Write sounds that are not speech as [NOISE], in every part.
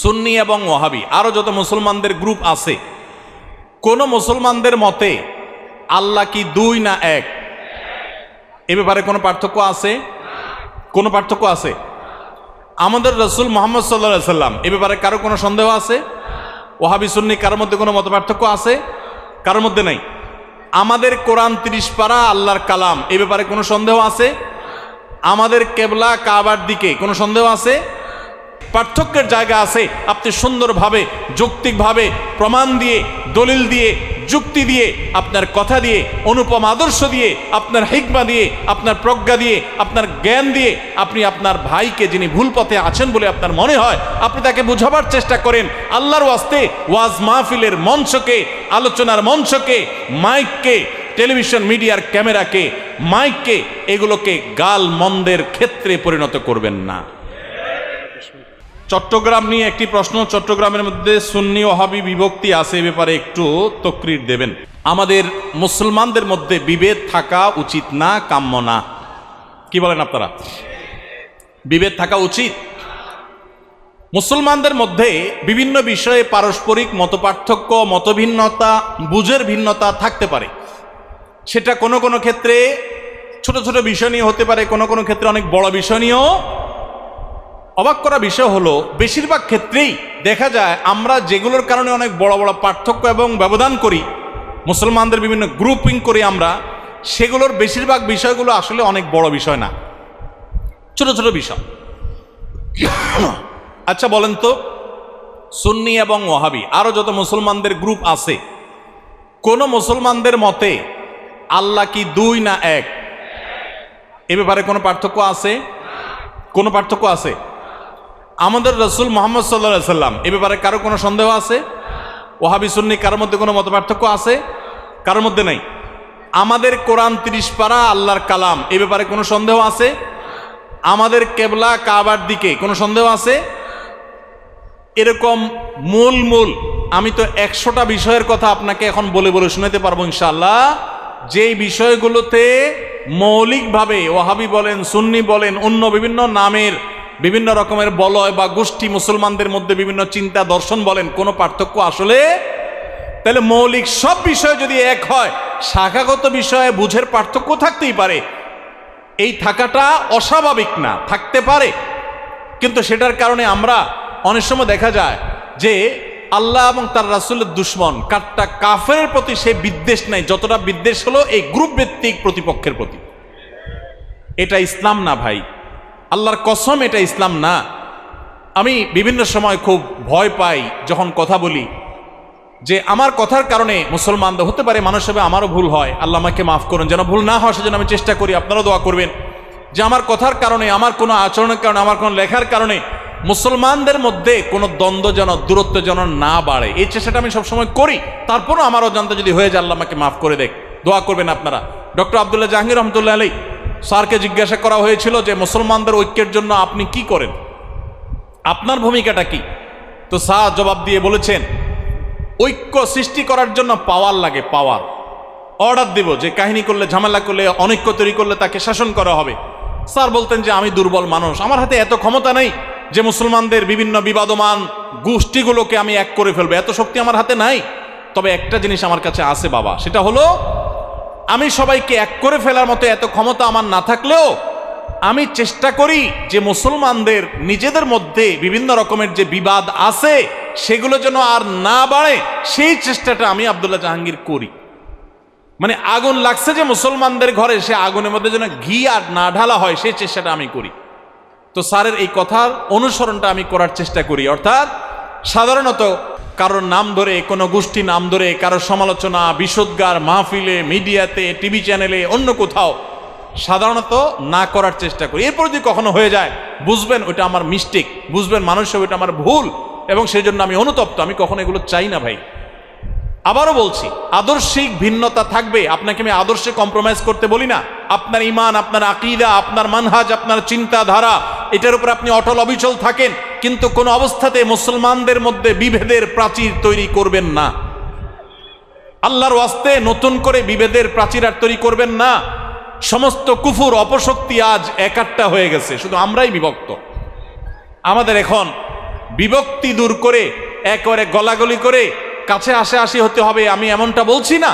সুন্নি এবং ওহাবি আরও যত মুসলমানদের গ্রুপ আছে, কোন মুসলমানদের মতে আল্লাহ কি দুই না এক? এ ব্যাপারে কোনো পার্থক্য আছে? কোনো পার্থক্য আছে? আমাদের রসুল মোহাম্মদ সাল্লা সাল্লাম, এ ব্যাপারে কারও কোনো সন্দেহ আছে? ওহাবি সুন্নি, কারোর মধ্যে কোনো মত পার্থক্য আছে? কারোর মধ্যে নেই। আমাদের কোরআন তিরিশ পারা আল্লাহর কালাম, এ ব্যাপারে কোনো সন্দেহ আছে? আমাদের কেবলা কাবার দিকে কোনো সন্দেহ আছে? পার্থক্যের জায়গা আছে। আপনি সুন্দরভাবে, যৌক্তিকভাবে প্রমাণ দিয়ে, দলিল দিয়ে, যুক্তি দিয়ে, আপনার কথা দিয়ে, অনুপম আদর্শ দিয়ে, আপনার হিকমা দিয়ে, আপনার প্রজ্ঞা দিয়ে, আপনার জ্ঞান দিয়ে আপনি আপনার ভাইকে যিনি ভুল পথে আছেন বলে আপনার মনে হয়, আপনি তাকে বোঝাবার চেষ্টা করেন। আল্লাহর ওয়াস্তে ওয়াজ মাহফিলের মঞ্চকে, আলোচনার মঞ্চকে, মাইককে, টেলিভিশন মিডিয়ার ক্যামেরাকে, মাইককে, এগুলোকে গাল মন্দের ক্ষেত্রে পরিণত করবেন না। চট্টগ্রাম নিয়ে একটি প্রশ্ন। চট্টগ্রামের মধ্যে সুন্নি ওহাবি বিভক্তি আছে এ ব্যাপারে একটু তকরির দেবেন। আমাদের মুসলমানদের মধ্যে বিভেদ থাকা উচিত না, কাম্য না। কি বলেন আপনারা? বিভেদ থাকা উচিত? মুসলমানদের মধ্যে বিভিন্ন বিষয়ে পারস্পরিক মতপার্থক্য, মতভিন্নতা, বুঝের ভিন্নতা থাকতে পারে। সেটা কোনো কোনো ক্ষেত্রে ছোট ছোট বিষয় নিয়ে হতে পারে, কোনো কোনো ক্ষেত্রে অনেক বড় বিষয় নিয়েও অবাক করা বিষয় হলো, বেশিরভাগ ক্ষেত্রেই দেখা যায় আমরা যেগুলোর কারণে অনেক বড় বড় পার্থক্য এবং ব্যবধান করি, মুসলমানদের বিভিন্ন গ্রুপিং করি আমরা, সেগুলোর বেশিরভাগ বিষয়গুলো আসলে অনেক বড় বিষয় না। ছোট ছোট বিষয়। [COUGHS] আচ্ছা বলেন তো, সুন্নি এবং ওহাবি আরও যত মুসলমানদের গ্রুপ আছে, কোন মুসলমানদের মতে আল্লাহ কি দুই না এক? এ ব্যাপারে কোনো পার্থক্য আছে? কোনো পার্থক্য আছে? আমাদের রসুল মোহাম্মদ সাল্লা সাল্লাম, এ ব্যাপারে কারও কোনো সন্দেহ আছে? ওহাবি সুন্নি, কারোর মধ্যে কোনো মত পার্থক্য আছে? কারোর মধ্যে নেই। আমাদের কোরআন তিরিশ পারা আল্লাহর কালাম, এ ব্যাপারে কোনো সন্দেহ আছে? আমাদের কেবলা কাবার দিকে কোনো সন্দেহ আছে? এরকম মূল মূল, আমি তো একশোটা বিষয়ের কথা আপনাকে এখন বলে বলে শুনাতে পারব ইনশাল্লাহ যেই বিষয়গুলোতে মৌলিকভাবে ওহাবি বলেন, সুন্নি বলেন, অন্য বিভিন্ন নামের বিভিন্ন রকমের বলয় বা গোষ্ঠী মুসলমানদের মধ্যে বিভিন্ন চিন্তা দর্শন বলেন, কোনো পার্থক্য আসলে? তাহলে মৌলিক সব বিষয় যদি এক হয়, শাখাগত বিষয়ে বুঝের পার্থক্য থাকতেই পারে। এই থাকাটা অস্বাভাবিক না, থাকতে পারে। কিন্তু সেটার কারণে আমরা অনেক সময় দেখা যায় যে আল্লাহ এবং তার রাসুলের দুশ্মন কাটটা কাফের প্রতি সে বিদ্বেষ নাই, যতটা বিদ্বেষ হলো এই গ্রুপ ভিত্তিক প্রতিপক্ষের প্রতি। এটা ইসলাম না ভাই। আল্লাহর কসম, এটা ইসলাম না। আমি বিভিন্ন সময় খুব ভয় পাই যখন কথা বলি যে আমার কথার কারণে মুসলমানদের হতে পারে, মানুষ হবে আমারও ভুল হয়। আল্লাহ আমাকে মাফ করুন, যেন ভুল না হয় সেজন্য আমি চেষ্টা করি, আপনারাও দোয়া করবেন যে আমার কথার কারণে, আমার কোনো আচরণের কারণে, আমার কোনো লেখার কারণে মুসলমানদের মধ্যে কোনো দ্বন্দ্ব যেন, দূরত্ব যেন না বাড়ে। এই চেষ্টাটা আমি সবসময় করি, তারপরও আমার অজান্তে যদি হয়ে যায়, আল্লাহ আমাকে মাফ করে দেখ। দোয়া করবেন আপনারা। ডক্টর আবদুল্লাহ জাহাঙ্গীর রহমতুল্লাহ আলী স্যারকে জিজ্ঞাসা করা হয়েছিল যে মুসলমানদের ঐক্যের জন্য আপনি কি করেন? আপনার ভূমিকাটা কি? তো স্যার জবাব দিয়ে বলেছেন, ঐক্য সৃষ্টি করার জন্য পাওয়ার লাগে পাওয়ার। অর্ডার দেব যে কাহিনী করলে, ঝামেলা করলে, অনৈক্য তৈরি করলে তাকে শাসন করা হবে। স্যার বলতেন যে আমি দুর্বল মানুষ, আমার হাতে এত ক্ষমতা নেই যে মুসলমানদের বিভিন্ন বিবাদমান গোষ্ঠীগুলোকে আমি এক করে ফেলব। এত শক্তি আমার হাতে নাই। তবে একটা জিনিস আমার কাছে আছে বাবা, সেটা হলো আমি সবাইকে এক করে ফেলার মতো এত ক্ষমতা আমার না থাকলেও আমি চেষ্টা করি যে মুসলমানদের নিজেদের মধ্যে বিভিন্ন রকমের যে বিবাদ আছে, সেগুলো যেন আর না বাড়ে, সেই চেষ্টাটা আমি আবদুল্লাহ জাহাঙ্গীর করি। মানে আগুন লাগছে যে মুসলমানদের ঘরে, সে আগুনের মধ্যে যেন ঘি আর না ঢালা হয়, সেই চেষ্টাটা আমি করি। তো স্যারের এই কথার অনুসরণটা আমি করার চেষ্টা করি। অর্থাৎ সাধারণত কারোর নাম ধরে, কোনো গোষ্ঠী নাম ধরে কারোর সমালোচনা, বিশোদ্গার, মাহফিলে, মিডিয়াতে, টিভি চ্যানেলে, অন্য কোথাও, সাধারণত না করার চেষ্টা করি। এরপর যদি কখনো হয়ে যায়, বুঝবেন ওটা আমার মিস্টেক বুঝবেন মানুষ ওটা আমার ভুল, এবং সেই জন্য আমি অনুতপ্ত, আমি কখনো এগুলো চাই না ভাই। আবারও বলছি, আদর্শিক ভিন্নতা থাকবে, আপনাকে আমি আদর্শে কম্প্রোমাইজ করতে বলি না। আপনার ইমান, আপনার আকিদা, আপনার মানহাজ, আপনার চিন্তাধারা এটার উপর আপনি অটল অবিচল থাকেন, কিন্তু কোন অবস্থাতে মুসলমানদের মধ্যে বিভেদের প্রাচীর তৈরি করবেন না। আল্লাহর ওয়াস্তে নতুন করে বিভেদের প্রাচীর আর তৈরি করবেন না। সমস্ত কুফুর অপশক্তি আজ একাট্টা হয়ে গেছে, শুধু আমরাই বিভক্ত। আমাদের এখন বিভক্তি দূর করে, একেবারে গলাগলি করে, কাছে আসে আসি হতে হবে, আমি এমনটা বলছি না।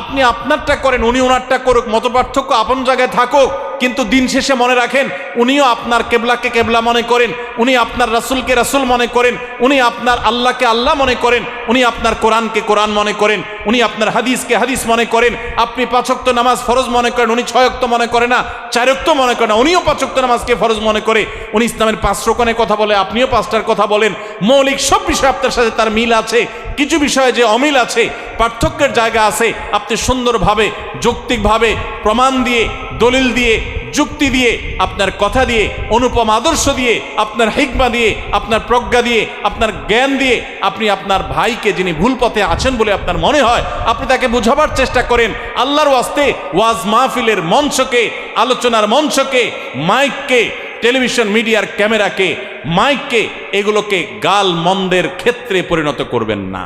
আপনি আপনারটা করেন, উনি ওনারটা করুক মত পার্থক্য আপন জায়গায় থাকুক। কিন্তু দিন শেষে মনে রাখেন, উনিও আপনার কেবলাকে কেবলা মনে করেন, উনি আপনার রাসুলকে রাসুল মনে করেন, উনি আপনার আল্লাহকে আল্লাহ মনে করেন, উনি আপনার কোরআনকে কোরআন মনে করেন, উনি আপনার হাদিসকে হাদিস মনে করেন, আপনি পাঁচক্ত নামাজ ফরজ মনে করেন, উনি ছয়ক্ত মনে করে না চারক্ত মনে করে না, উনিও পাঁচক্ত নামাজকে ফরজ মনে করে, উনি ইসলামের পাঁচ রকমের কথা বলে, আপনিও পাঁচটার কথা বলেন, মৌলিক সব বিষয় আপনার সাথে তার মিল আছে কিছু বিষয়ে যে অমিল আছে, পার্থক্যের জায়গা আছে, আপনি সুন্দরভাবে, যৌক্তিকভাবে প্রমাণ দিয়ে, দলিল দিয়ে, যুক্তি দিয়ে, আপনার কথা দিয়ে, অনুপম আদর্শ দিয়ে, আপনার হিকমা দিয়ে, আপনার প্রজ্ঞা দিয়ে, আপনার জ্ঞান দিয়ে, আপনি আপনার ভাইকে যিনি ভুল পথে আছেন বলে আপনার মনে হয়, আপনি তাকে বোঝাবার চেষ্টা করেন। আল্লাহর ওয়াস্তে ওয়াজ মাহফিলের মঞ্চকে, আলোচনার মঞ্চকে, মাইককে টেলিভিশন, মিডিয়ার ক্যামেরাকে, মাইককে এগুলোকে গাল মন্দের ক্ষেত্রে পরিণত করবেন না।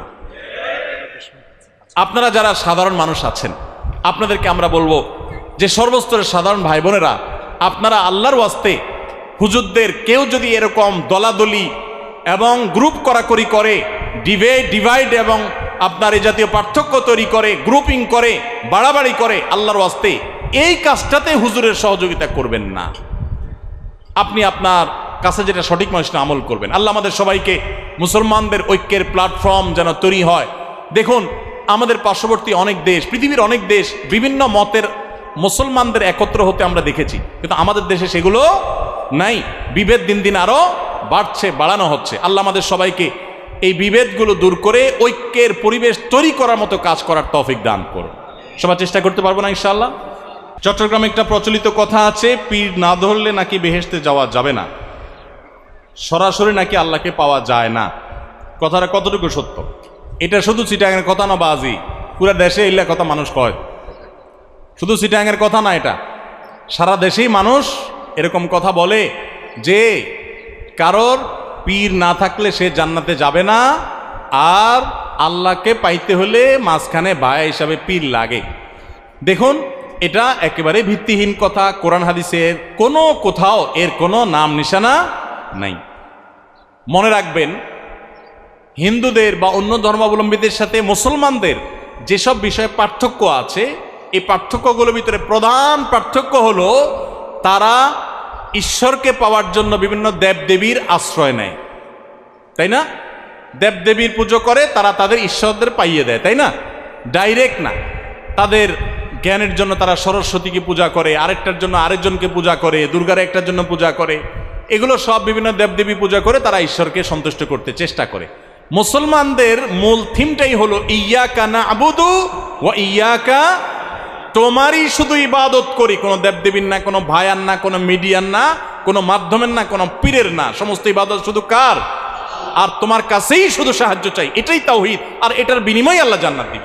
আপনারা যারা সাধারণ মানুষ আছেন, আপনাদেরকে আমরা বলব যে সর্বস্তরের সাধারণ ভাই বোনেরা আপনারা আল্লাহর ওয়াস্তে হুজুরদের কেউ যদি এরকম দলাদলি এবং গ্রুপ করাকরি করে ডিভাইড ডিভাইড এবং আপনার এই জাতীয় পার্থক্য তৈরি করে, গ্রুপিং করে, বাড়াবাড়ি করে, আল্লাহর ওয়াস্তে এই কাজটাতে হুজুরের সহযোগিতা করবেন না। আপনি আপনার কাছে যেটা সঠিক মানুষ আমল করবেন। আল্লাহ আমাদের সবাইকে মুসলমানদের ঐক্যের প্ল্যাটফর্ম যেন তৈরি হয়। দেখুন, আমাদের পার্শ্ববর্তী অনেক দেশ, পৃথিবীর অনেক দেশ বিভিন্ন মতের মুসলমানদের একত্র হতে আমরা দেখেছি। কিন্তু আমাদের দেশে সেগুলো নাই। বিভেদ দিন দিন আরও বাড়ছে, বাড়ানো হচ্ছে। আল্লাহ আমাদের সবাইকে এই বিভেদগুলো দূর করে ঐক্যের পরিবেশ তৈরি করার মতো কাজ করার তৌফিক দান করুন। সবার চেষ্টা করতে পারব না ইনশাআল্লাহ? চট্টগ্রামে একটা প্রচলিত কথা আছে, পীর না ধরলে নাকি বেহেশতে যাওয়া যাবে না। সরাসরি নাকি আল্লাহকে পাওয়া যায় না। কথাটা কতটুকু সত্য? এটা শুধু চিটাঙের কথা না, বাজি। পুরা দেশে এলে কথা মানুষ কয়। শুধু চিটাঙের কথা না এটা। সারা দেশেই মানুষ এরকম কথা বলে যে, কারোর পীর না থাকলে সে জান্নাতে যাবে না, আর আল্লাহকে পাইতে হলে মাঝখানে বায়া হিসাবে পীর লাগে। দেখুন এটা একেবারে ভিত্তিহীন কথা। কোরআন হাদিসের কোনো কোথাও এর কোনো নাম নিশানা নাই। মনে রাখবেন, হিন্দুদের বা অন্য ধর্মাবলম্বীদের সাথে মুসলমানদের যেসব বিষয়ে পার্থক্য আছে, এই পার্থক্যগুলোর ভিতরে প্রধান পার্থক্য হলো তারা ঈশ্বরকে পাওয়ার জন্য বিভিন্ন দেবদেবীর আশ্রয় নেয়। তাই না? দেবদেবীর পুজো করে, তারা তাদের ঈশ্বরদের পাইয়ে দেয়, তাই না? ডাইরেক্ট না। তাদের জ্ঞানের জন্য তারা সরস্বতীকে পূজা করে, আরেকটার জন্য আরেকজনকে পূজা করে, দুর্গার একটার জন্য পূজা করে। এগুলো সব বিভিন্ন দেবদেবী পূজা করে তারা ঈশ্বরকে সন্তুষ্ট করতে চেষ্টা করে। মুসলমানদের মূল থিমটাই হলো ইয়াকা না আবুদু ও ইয়াকা তোমারই শুধু ইবাদত করি, কোনো দেবদেবীর না, কোনো ভায়ার না, কোনো মিডিয়ার না, কোনো মাধ্যমের না, কোনো পীরের না। সমস্ত ইবাদত শুধু কার? আর তোমার কাছেই শুধু সাহায্য চাই, এটাই তাওহিদ। আর এটার বিনিময়ে আল্লাহ জান্নাত দিবে।